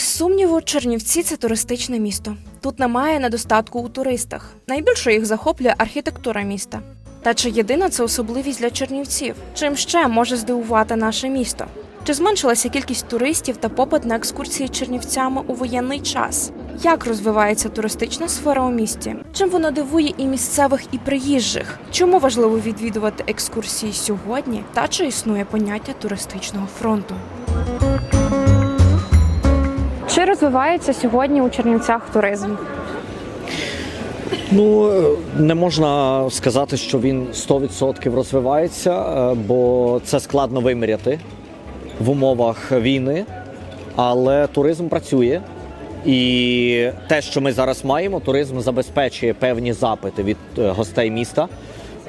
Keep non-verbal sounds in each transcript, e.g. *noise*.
Без сумніву, Чернівці це туристичне місто. Тут немає недостатку у туристах. Найбільше їх захоплює архітектура міста. Та чи єдина це особливість для чернівців? Чим ще може здивувати наше місто? Чи зменшилася кількість туристів та попит на екскурсії чернівцями у воєнний час? Як розвивається туристична сфера у місті? Чим вона дивує і місцевих, і приїжджих? Чому важливо відвідувати екскурсії сьогодні? Та чи існує поняття туристичного фронту? Розвивається сьогодні у Чернівцях туризм? Ну е, не можна сказати, що він 100% розвивається, е, бо це складно виміряти в умовах війни. Але туризм працює. І те, що ми зараз маємо, туризм забезпечує певні запити від е, гостей міста.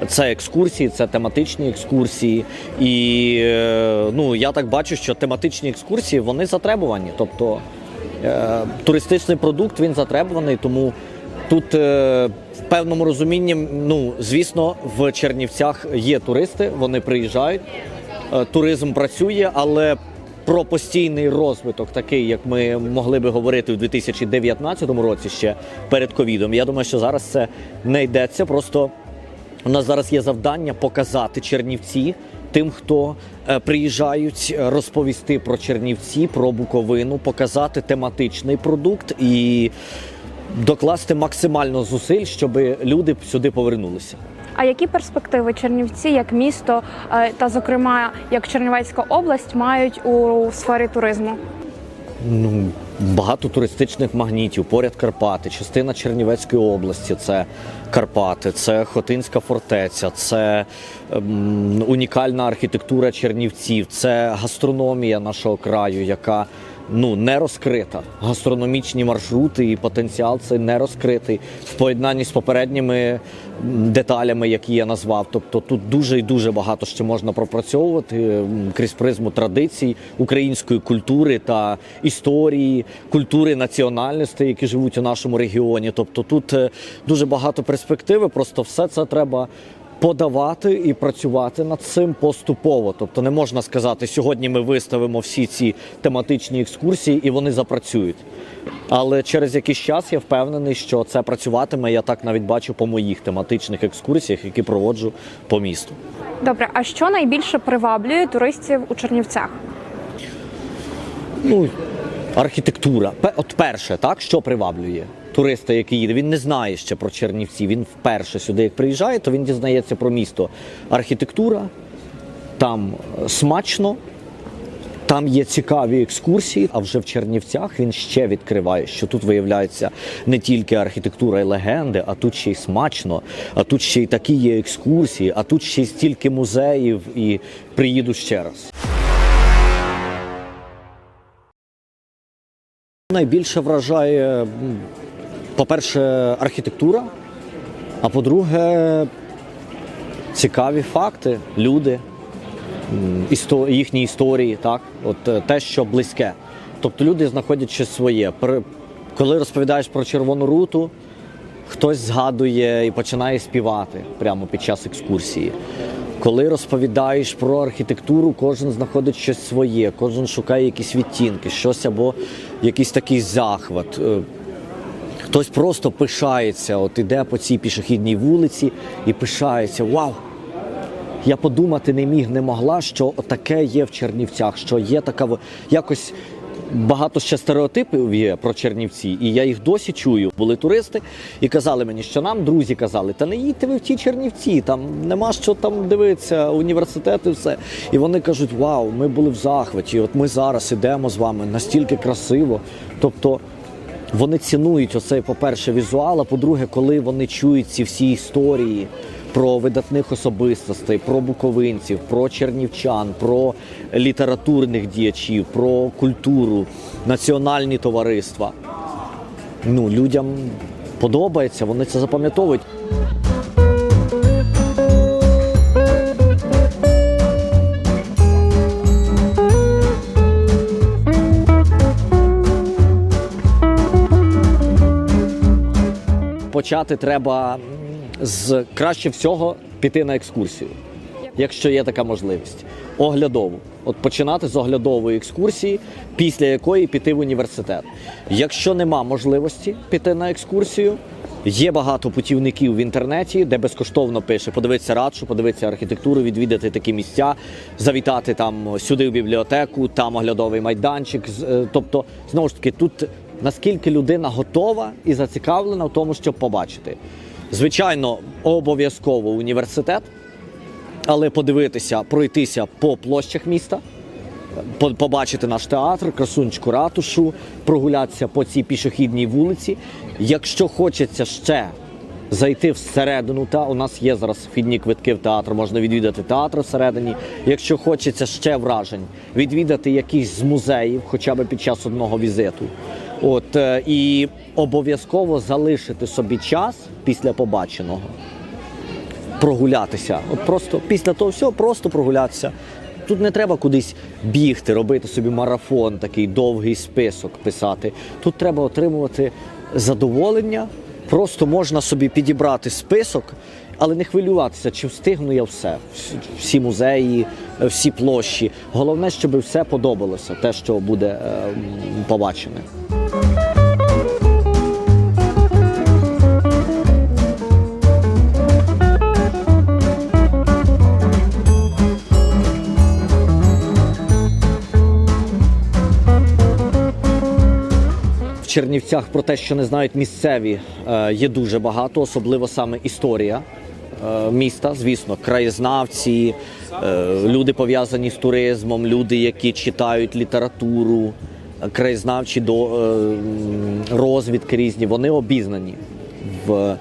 Це екскурсії, це тематичні екскурсії. І ну, я так бачу, що тематичні екскурсії вони затребувані. Тобто туристичний продукт він затребуваний, тому тут е, в певному розумінні, ну звісно, в Чернівцях є туристи, вони приїжджають, е, туризм працює, але про постійний розвиток, такий, як ми могли би говорити у 2019 році, ще перед ковідом. Я думаю, що зараз це не йдеться. Просто у нас зараз є завдання показати Чернівці тим, хто е, приїжджають, е, розповісти про Чернівці, про Буковину, показати тематичний продукт і докласти максимально зусиль, щоб люди сюди повернулися. А які перспективи Чернівці як місто е, та, зокрема, як Чернівецька область мають у сфері туризму? Ну, багато туристичних магнітів, поряд Карпати, частина Чернівецької області це Карпати, це Хотинська фортеця, це ем, унікальна архітектура Чернівців, це гастрономія нашого краю, яка ну не розкрита. Гастрономічні маршрути і потенціал цей не розкритий в поєднанні з попередніми деталями, які я назвав. Тобто тут дуже і дуже багато ще можна пропрацьовувати крізь призму традицій української культури та історії, культури національностей, які живуть у нашому регіоні. Тобто тут е, дуже багато перспективи. Просто все це треба подавати і працювати над цим поступово. Тобто не можна сказати, сьогодні ми виставимо всі ці тематичні екскурсії і вони запрацюють. Але через якийсь час я впевнений, що це працюватиме. Я так навіть бачу по моїх тематичних екскурсіях, які проводжу по місту. Добре, а що найбільше приваблює туристів у Чернівцях? Ну, архітектура. От перше, так, що приваблює туриста, який їде. Він не знає ще про Чернівці. Він вперше сюди, як приїжджає, то він дізнається про місто. Архітектура, там е, смачно, там є цікаві екскурсії. А вже в Чернівцях він ще відкриває, що тут виявляється не тільки архітектура і легенди, а тут ще й смачно, а тут ще й такі є екскурсії, а тут ще й стільки музеїв і приїду ще раз. Найбільше вражає, по-перше, архітектура, а по-друге, цікаві факти, люди, їхні історії, так? От е, те, що близьке. Тобто люди знаходять щось своє. Коли розповідаєш про червону руту, хтось згадує і починає співати прямо під час екскурсії. Коли розповідаєш про архітектуру, кожен знаходить щось своє, кожен шукає якісь відтінки, щось або якийсь такий захват. Хтось просто пишається, от іде по цій пішохідній вулиці і пишається: Вау! Я подумати не міг, не могла, що таке є в Чернівцях, що є така якось. Багато ще стереотипів є про Чернівці, і я їх досі чую. Були туристи і казали мені, що нам друзі казали, та не їдьте ви в ті Чернівці, там нема що там дивитися, університет і все. І вони кажуть: Вау, ми були в захваті, от ми зараз ідемо з вами настільки красиво. Тобто вони цінують оцей, по-перше, візуал, а по-друге, коли вони чують ці всі історії про видатних особистостей, про буковинців, про чернівчан, про літературних діячів, про культуру, національні товариства. Ну, людям подобається, вони це запам'ятовують. Почати треба з краще всього піти на екскурсію, якщо є така можливість. Оглядову. от починати з оглядової екскурсії, після якої піти в університет. Якщо нема можливості піти на екскурсію, Є багато путівників в інтернеті, де безкоштовно пише подивитися радшу, подивитися архітектуру, відвідати такі місця, завітати там сюди в бібліотеку, там оглядовий майданчик. Е, Тобто, знову ж таки, тут наскільки людина готова і зацікавлена в тому, щоб побачити. Звичайно, обов'язково університет, але подивитися, пройтися по площах міста побачити наш театр, красунчку ратушу, прогулятися по цій пішохідній вулиці. Якщо хочеться ще зайти всередину, та у нас є зараз вхідні квитки в театр, можна відвідати театр всередині. Якщо хочеться ще вражень, відвідати якийсь з музеїв, хоча б під час одного візиту. От е, і обов'язково залишити собі час після побаченого прогулятися. От просто після того всього просто прогулятися. Тут не треба кудись бігти, робити собі марафон, такий довгий список писати. Тут треба отримувати задоволення. Просто можна собі підібрати список, але не хвилюватися, чи встигну я все. Всі- музеї, всі площі. Головне, щоб все подобалося, те, що буде е, побачене. Чернівцях про те, що не знають місцеві, е, є дуже багато, особливо саме історія е, міста. Звісно, краєзнавці, е, люди пов'язані з туризмом, люди, які читають літературу, краєзнавчі до розвідки різні. Вони обізнані в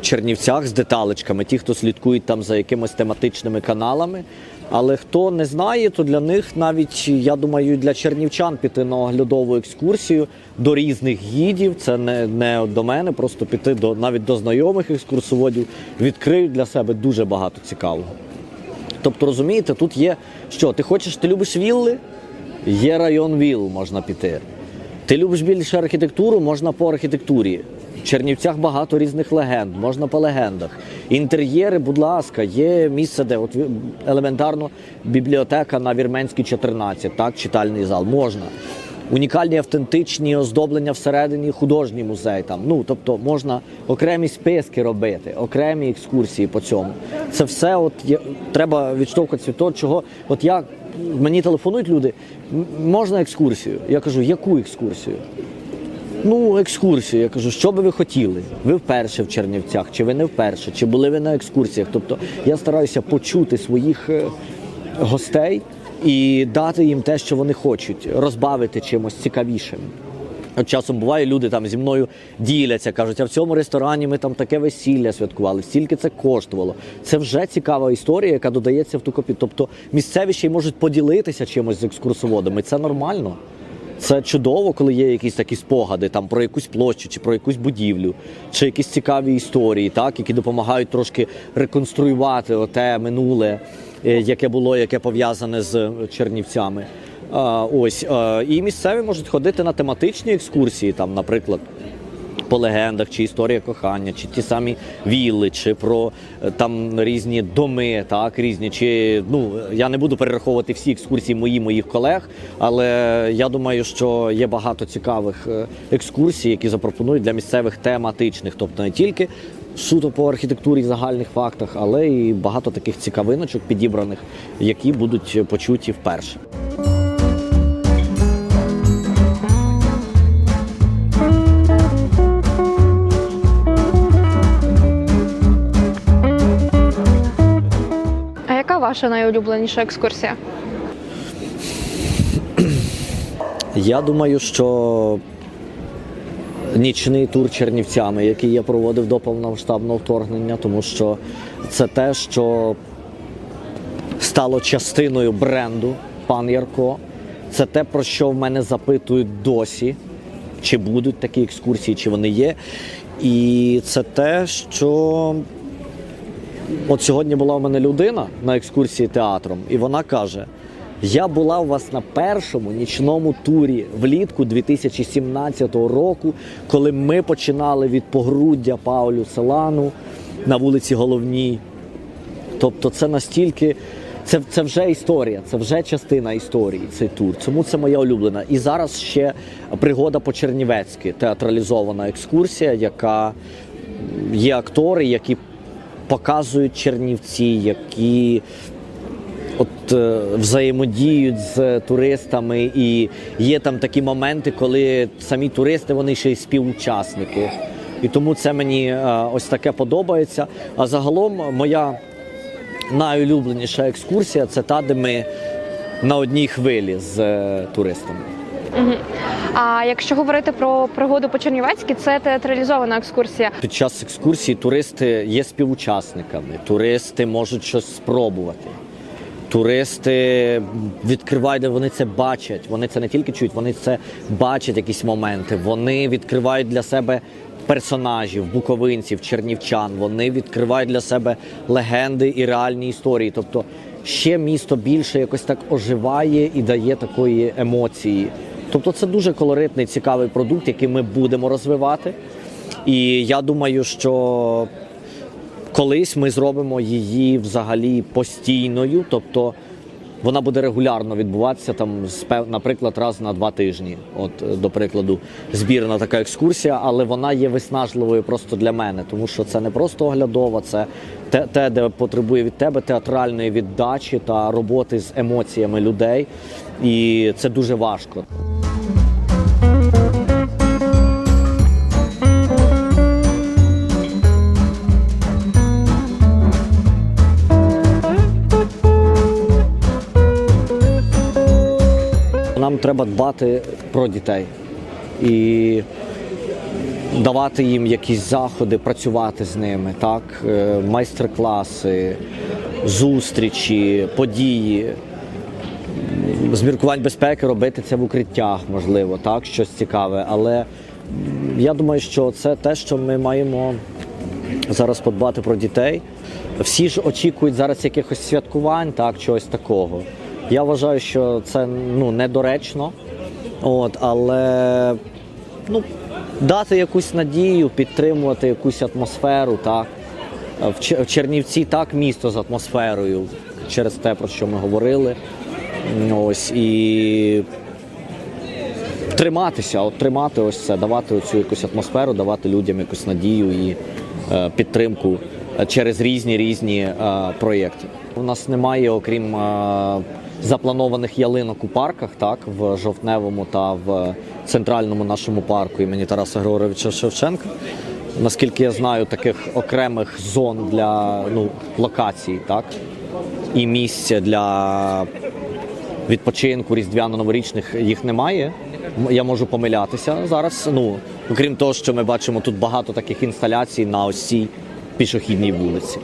Чернівцях з деталечками, ті, хто слідкують там за якимись тематичними каналами. Але хто не знає, то для них навіть я думаю, для чернівчан піти на оглядову екскурсію до різних гідів. Це не, не до мене, просто піти до навіть до знайомих екскурсоводів, відкриють для себе дуже багато цікавого. Тобто, розумієте, тут є що? Ти хочеш, ти любиш вілли? Є район віл, можна піти. Ти любиш більше архітектуру, можна по архітектурі. В Чернівцях багато різних легенд, можна по легендах. Інтер'єри, будь ласка, є місце, де от елементарно бібліотека на Вірменській 14, так, читальний зал, можна. Унікальні автентичні оздоблення всередині, художній музей. Там. Ну, тобто можна окремі списки робити, окремі екскурсії по цьому. Це все от є, треба відштовхуватися від того, чого. От я мені телефонують люди, можна екскурсію? Я кажу, яку екскурсію? Ну, екскурсію. Я кажу, що би ви хотіли? Ви вперше в Чернівцях, чи ви не вперше, чи були ви на екскурсіях? Тобто я стараюся почути своїх е, гостей і дати їм те, що вони хочуть, розбавити чимось цікавішим. От часом буває, люди там зі мною діляться, кажуть, а в цьому ресторані ми там таке весілля святкували, стільки це коштувало. Це вже цікава історія, яка додається в ту копі. Тобто місцеві ще й можуть поділитися чимось з екскурсоводами. Це нормально. Це чудово, коли є якісь такі спогади там про якусь площу чи про якусь будівлю, чи якісь цікаві історії, так, які допомагають трошки реконструювати оте минуле, е, яке було, яке пов'язане з е, Чернівцями. Ось і місцеві можуть ходити на тематичні екскурсії, там, наприклад. По легендах, чи історія кохання, чи ті самі вілли, чи про е, там різні доми, так різні. Чи ну я не буду перераховувати всі екскурсії мої моїх колег, але я думаю, що є багато цікавих е, екскурсій, які запропонують для місцевих тематичних, тобто не тільки суто по архітектурі загальних фактах, але і багато таких цікавиночок підібраних, які будуть почуті вперше. Ваша найулюбленіша екскурсія? Я думаю, що нічний тур Чернівцями, який я проводив до повномасштабного вторгнення, тому що це те, що стало частиною бренду пан Ярко. Це те, про що в мене запитують досі, чи будуть такі екскурсії, чи вони є. І це те, що От сьогодні була у мене людина на екскурсії театром, і вона каже: Я була у вас на першому нічному турі влітку 2017 року, коли ми починали від погруддя Паулю Селану на вулиці Головній. Тобто, це настільки це, це вже історія, це вже частина історії. Цей тур. Тому це моя улюблена. І зараз ще пригода по Чернівецьки, театралізована екскурсія, яка є актори, які показують Чернівці, які от е, взаємодіють з туристами, і є там такі моменти, коли самі туристи вони ще й співучасники. І тому це мені е, ось таке подобається. А загалом моя найулюбленіша екскурсія це та, де ми на одній хвилі з е, А якщо говорити про пригоду по Чернівецькій, це театралізована екскурсія. Під час екскурсії туристи є співучасниками, туристи можуть щось спробувати. Туристи відкривають, вони це бачать. Вони це не тільки чують, вони це бачать якісь моменти. Вони відкривають для себе персонажів, буковинців, чернівчан. Вони відкривають для себе легенди і реальні історії. Тобто ще місто більше якось так оживає і дає такої емоції. Тобто, це дуже колоритний, цікавий продукт, який ми будемо розвивати. І я думаю, що колись ми зробимо її взагалі постійною, тобто вона буде регулярно відбуватися там, наприклад, раз на два тижні. От, е, до прикладу, збірна така екскурсія, але вона є виснажливою просто для мене, тому що це не просто оглядова, це те, те, де потребує від тебе театральної віддачі та роботи з емоціями людей. І це дуже важко. Треба дбати про дітей і давати їм якісь заходи, працювати з ними, так? Е, майстер-класи, зустрічі, події. З міркувань безпеки робити це в укриттях, можливо, так, щось цікаве. Але я думаю, що це те, що ми маємо зараз подбати про дітей. Всі ж очікують зараз якихось святкувань, так, чогось такого. Я вважаю, що це ну, недоречно, от, але ну, дати якусь надію, підтримувати якусь атмосферу. Так. В Чернівці так місто з атмосферою через те, про що ми говорили. Ось, і триматися, от тримати ось це, давати оцю якусь атмосферу, давати людям якусь надію і е, підтримку через різні різні е, проєкти. У нас немає, окрім е, запланованих ялинок у парках, так, в жовтневому та в центральному нашому парку імені Тараса Григоровича Шевченка. Наскільки я знаю, таких окремих зон для ну, локацій, так, і місця для відпочинку різдвяно-новорічних їх немає. Я можу помилятися зараз. Ну окрім того, що ми бачимо тут багато таких інсталяцій на ось цій пішохідній вулиці.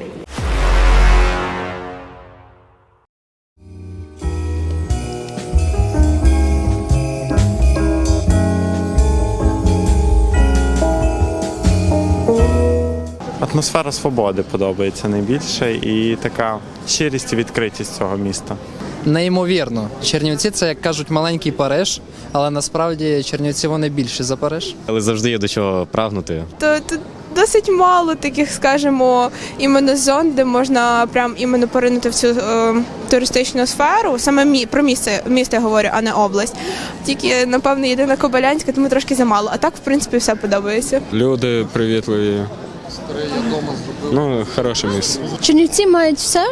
Атмосфера свободи подобається найбільше і така щирість і відкритість цього міста. Неймовірно. Чернівці це, як кажуть, маленький Париж, але насправді Чернівці вони більші за Париж. Але завжди є до чого прагнути. то тут досить мало таких, скажімо, іменно зон, де можна прям іменно поринути в цю е, туристичну сферу. Саме мі, про місце, місто я говорю, а не область. Тільки, напевно, єдина Кобилянська, тому трошки замало. А так, в принципі, все подобається. Люди привітливі. Ну, хороше місце. Чернівці мають все,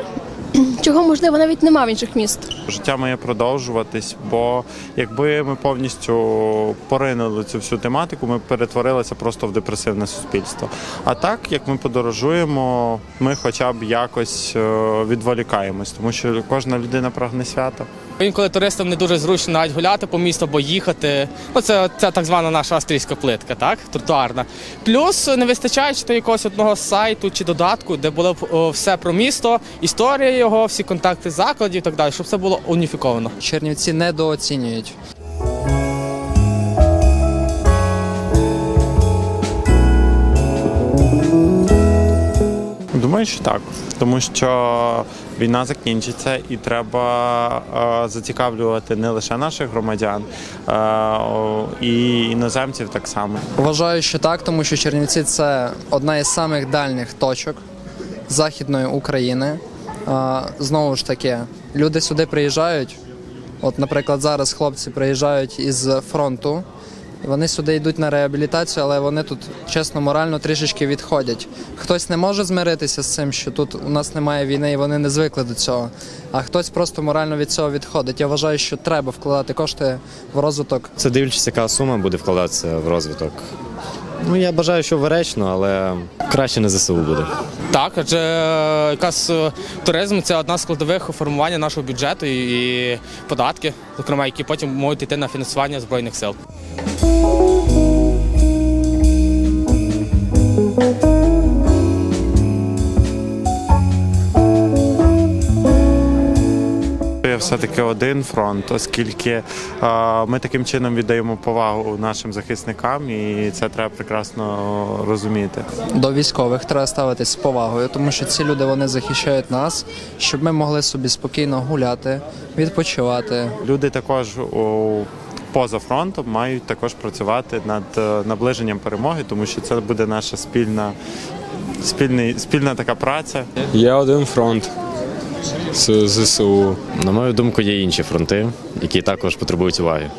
*clears throat* чого можливо навіть нема в інших міст. Життя має продовжуватись, бо якби ми повністю поринули цю всю тематику, ми перетворилися просто в депресивне суспільство. А так, як ми подорожуємо, ми хоча б якось е, відволікаємось, тому що кожна людина прагне свята. Інколи туристам не дуже зручно навіть гуляти по місту, бо їхати. Ну, це, це так звана наша австрійська плитка, так? Тротуарна. Плюс не вистачає чи то якогось одного сайту чи додатку, де було б о, все про місто, історія його, всі контакти закладів і так далі, щоб все було уніфіковано. Чернівці недооцінюють. Думаю, що так, тому що війна закінчиться і треба е, зацікавлювати не лише наших громадян, е, і іноземців так само. Вважаю, що так, тому що Чернівці це одна із самих дальніх точок Західної України. А, Знову ж таки, Люди сюди приїжджають. От, наприклад, зараз хлопці приїжджають із фронту. Вони сюди йдуть на реабілітацію, але вони тут чесно, морально трішечки відходять. Хтось не може змиритися з цим, що тут у нас немає війни, і вони не звикли до цього. А хтось просто морально від цього відходить. Я вважаю, що треба вкладати кошти в розвиток Це дивлячись, яка сума буде вкладатися в розвиток. Ну, я бажаю, що веречно, але краще не ЗСУ буде. Так, адже е, якраз е, туризм це одна з складових формування нашого бюджету і, податки, зокрема, які потім можуть йти на фінансування збройних сил. Все-таки один фронт, оскільки е, ми таким чином віддаємо повагу нашим захисникам, і це треба прекрасно розуміти. до військових треба ставитись з повагою, тому що ці люди вони захищають нас, щоб ми могли собі спокійно гуляти, відпочивати. Люди також у поза фронтом мають також працювати над е, наближенням перемоги, тому що це буде наша спільна, спільний, спільна така праця. Є один фронт ЗСУ. На мою думку, є інші фронти, які також потребують уваги.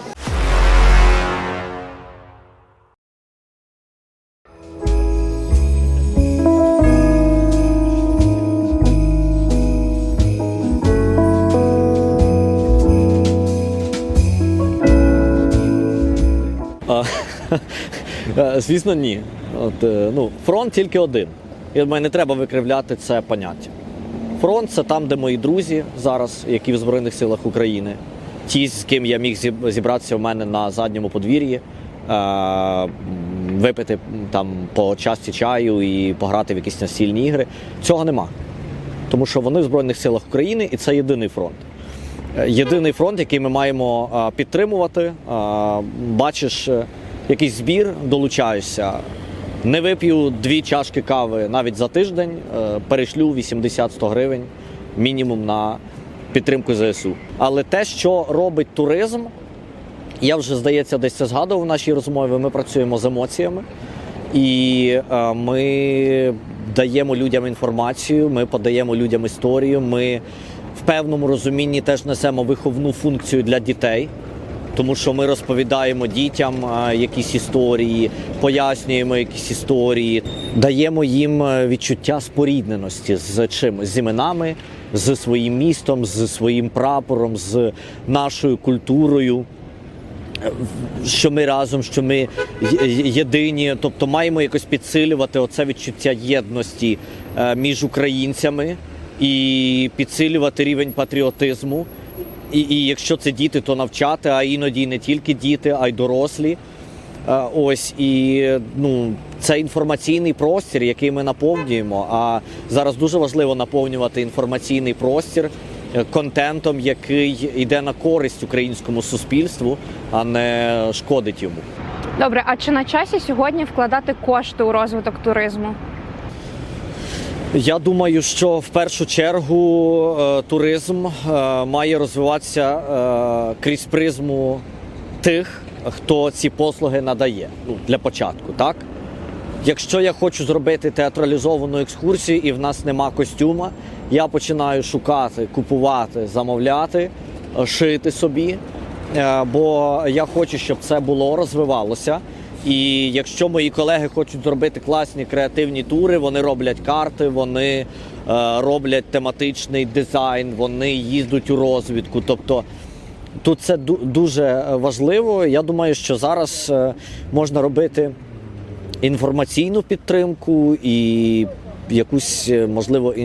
*laughs* Звісно, ні. От, е, ну, фронт тільки один. Я думаю, не треба викривляти це поняття. Фронт це там, де мої друзі зараз, які в Збройних силах України, ті, з ким я міг зібратися в мене на задньому подвір'ї, е, випити там по часті чаю і пограти в якісь настільні ігри. Цього нема. Тому що вони в Збройних силах України і це єдиний фронт. Е, Єдиний фронт, який ми маємо підтримувати. Бачиш е, якийсь збір, долучаєшся. Не вип'ю дві чашки кави навіть за тиждень, е, перешлю 80-100 гривень мінімум на підтримку ЗСУ. Але те, що робить туризм, я вже здається, десь це згадував в нашій розмові. Ми працюємо з емоціями і е, ми даємо людям інформацію, ми подаємо людям історію. Ми в певному розумінні теж несемо виховну функцію для дітей. Тому що ми розповідаємо дітям якісь історії, пояснюємо якісь історії, даємо їм е, відчуття спорідненості з чим? З іменами, з своїм містом, з своїм прапором, з нашою культурою що ми разом, що ми єдині, тобто маємо якось підсилювати оце відчуття єдності е, між українцями і підсилювати рівень патріотизму. І, і якщо це діти, то навчати, а іноді не тільки діти, а й дорослі. Е, Ось і ну це інформаційний простір, який ми наповнюємо. А зараз дуже важливо наповнювати інформаційний простір е, контентом, який йде на користь українському суспільству, а не шкодить йому. Добре, а чи на часі сьогодні вкладати кошти у розвиток туризму? Я думаю, що в першу чергу е, туризм е, має розвиватися е, крізь призму тих, хто ці послуги надає. Ну, для початку, так? Якщо я хочу зробити театралізовану екскурсію і в нас нема костюма, я починаю шукати, купувати, замовляти, шити собі. Бо я хочу, щоб це було, розвивалося. І якщо мої колеги хочуть зробити класні креативні тури, вони роблять карти, вони е, роблять тематичний дизайн, вони їздять у розвідку. Тобто тут це дуже важливо. Я думаю, що зараз е, можна робити інформаційну підтримку і якусь е, можливо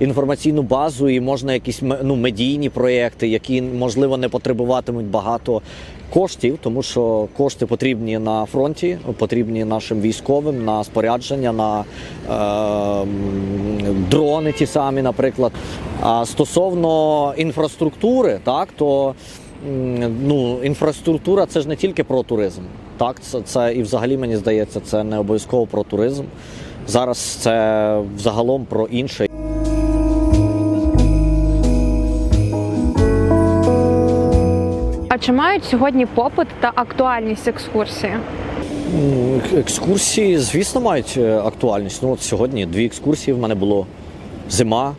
інформаційну базу, і можна якісь ну, медійні проекти, які можливо не потребуватимуть багато коштів, тому що кошти потрібні на фронті, потрібні нашим військовим на спорядження, на е, дрони ті самі, наприклад. А стосовно інфраструктури, так то ну, інфраструктура це ж не тільки про туризм. Так, це, це і взагалі мені здається, це не обов'язково про туризм. Зараз це взагалом про інше. Чи мають сьогодні попит та актуальність екскурсії? Екскурсії, звісно, мають е, актуальність. Ну, от сьогодні дві екскурсії в мене було зима,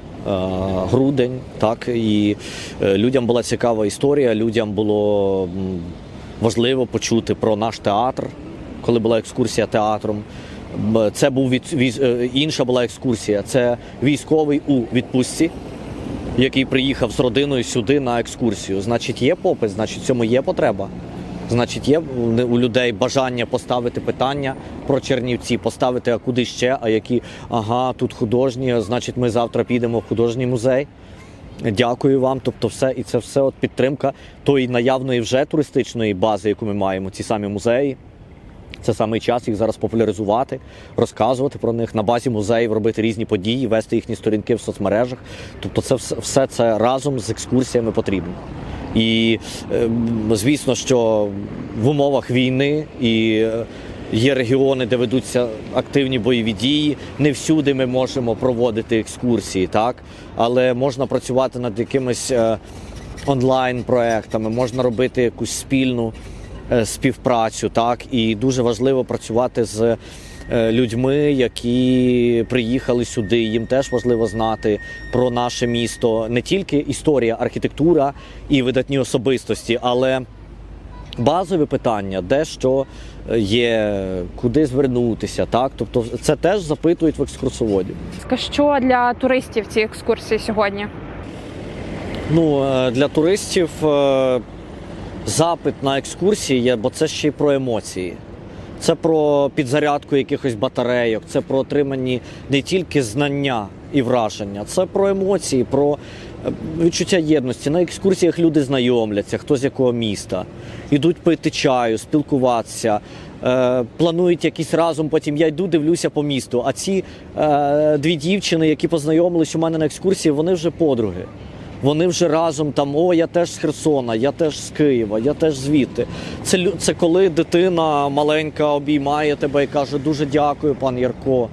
грудень, так і е, людям була цікава історія, людям було важливо почути про наш театр, коли була екскурсія театром. Це був від, е, інша була екскурсія. Це військовий у відпустці, який приїхав з родиною сюди на екскурсію. Значить, є попит, значить, цьому є потреба. Значить, є у людей бажання поставити питання про Чернівці, поставити а куди ще, а які ага, тут художні, значить, ми завтра підемо в художній музей. Дякую вам. Тобто, все і це все от підтримка тої наявної вже туристичної бази, яку ми маємо, ці самі музеї. Це саме час їх зараз популяризувати, розказувати про них на базі музеїв, робити різні події, вести їхні сторінки в соцмережах. Тобто, це все, це разом з екскурсіями потрібно. І ем, звісно, що в умовах війни і е, є регіони, де ведуться активні бойові дії. Не всюди ми можемо проводити екскурсії, так але можна працювати над якимись е, онлайн проектами, можна робити якусь спільну співпрацю, так і дуже важливо працювати з е, людьми, які приїхали сюди. Їм теж важливо знати про наше місто не тільки історія, архітектура і видатні особистості, але базові питання, де що е, є, куди звернутися, так тобто це теж запитують в екскурсоводів. Що для туристів ці екскурсії сьогодні? Ну, е, для туристів е, запит на екскурсії є, бо це ще й про емоції. Це про підзарядку якихось батарейок, це про отримані не тільки знання і враження, це про емоції, про е, відчуття єдності. На екскурсіях люди знайомляться, хто з якого міста, ідуть пити чаю, спілкуватися. е, Планують якісь разом, потім я йду, дивлюся по місту. А ці е, дві дівчини, які познайомились у мене на екскурсії, вони вже подруги. Вони вже разом там, о, я теж з Херсона, я теж з Києва, я теж звідти. Це, це коли дитина маленька обіймає тебе і каже, дуже дякую, пан Ярко.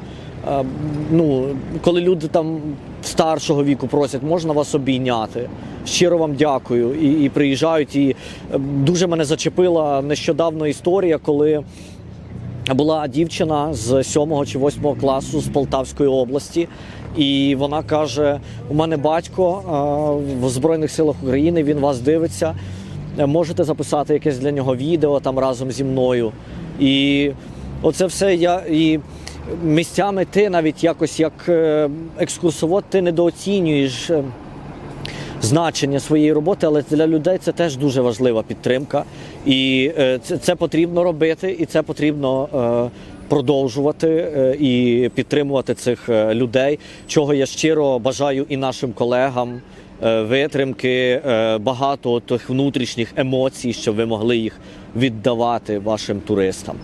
Е, ну, коли люди там старшого віку просять, можна вас обійняти. Щиро вам дякую. І, і приїжджають. І е, дуже мене зачепила нещодавно історія, коли була дівчина з 7 чи 8 класу з Полтавської області, і вона каже: у мене батько е, в Збройних силах України, він вас дивиться. Е, Можете записати якесь для нього відео там разом зі мною. І оце все я і місцями ти навіть якось як е, екскурсовод ти недооцінюєш. значення своєї роботи, але для людей це теж дуже важлива підтримка. І це, потрібно робити, і це потрібно продовжувати е, і підтримувати цих е, людей, чого я щиро бажаю і нашим колегам. е, Витримки, багато тих внутрішніх емоцій, щоб ви могли їх віддавати вашим туристам.